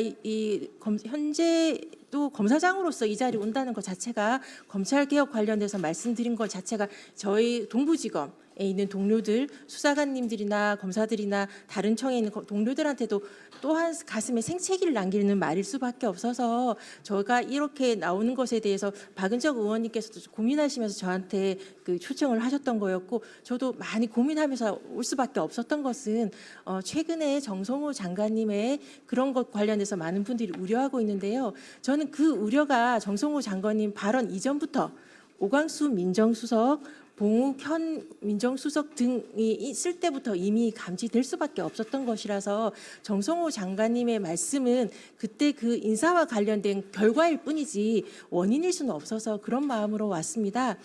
이, 이 검, 현재도 검사장으로서 이 자리에 온다는 것 자체가 검찰 개혁 관련돼서 말씀드린 것 자체가 저희 동부지검에 있는 동료들 수사관님들이나 검사들이나 다른 청에 있는 거- 동료들한테도 또한 가슴에 생채기를 남기는 말일 수밖에 없어서 저가 이렇게 나오는 것에 대해서 박은정 의원님께서도 고민하시면서 저한테 그 초청을 하셨던 거였고 저도 많이 고민하면서 올 수밖에 없었던 것은 어, 최근에 정성호 장관님의 그런 것 관련해서 많은 분들이 우려하고 있는데요. 저는 그 우려가 정성호 장관님 발언 이전부터 오광수 민정수석, 봉욱 현 민정수석 등이 있을 때부터 이미 감지될 수밖에 없었던 것이라서 정성호 장관님의 말씀은 그때 그 인사와 관련된 결과일 뿐이지 원인일 수는 없어서 그런 마음으로 왔습니다.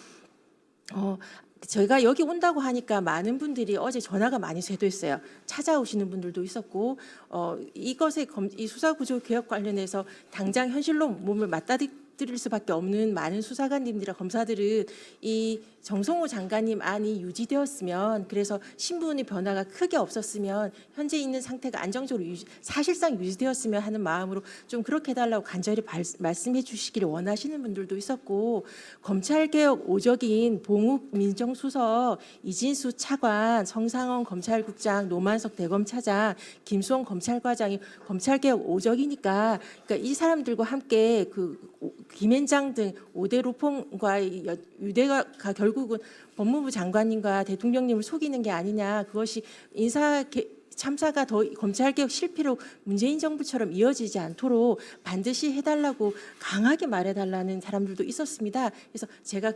어, 저희가 여기 온다고 하니까 많은 분들이 어제 전화가 많이 쇄도했어요. 찾아오시는 분들도 있었고 어, 이것에 검, 이 수사 구조 개혁 관련해서 당장 현실로 몸을 맞 닥뜨릴 수밖에 없는 많은 수사관님들이나 검사들은 이 정성호 장관님 안이 유지되었으면 그래서 신분의 변화가 크게 없었으면 현재 있는 상태가 안정적으로 유지, 사실상 유지되었으면 하는 마음으로 좀 그렇게 해달라고 간절히 발- 말씀해 주시기를 원하시는 분들도 있었고 검찰개혁 오적인 봉욱 민정수석, 이진수 차관, 성상원 검찰국장, 노만석 대검차장, 김수원 검찰과장이 검찰개혁 오적이니까 그러니까 이 사람들과 함께 그 오- 김앤장 등 오대 로펌과의 여- 유대가 가- 결국은 법무부 장관님과 대통령님을 속이는 게 아니냐 그것이 인사 개- 참사가 더 검찰개혁 실패로 문재인 정부처럼 이어지지 않도록 반드시 해달라고 강하게 말해달라는 사람들도 있었습니다. 그래서 제가 그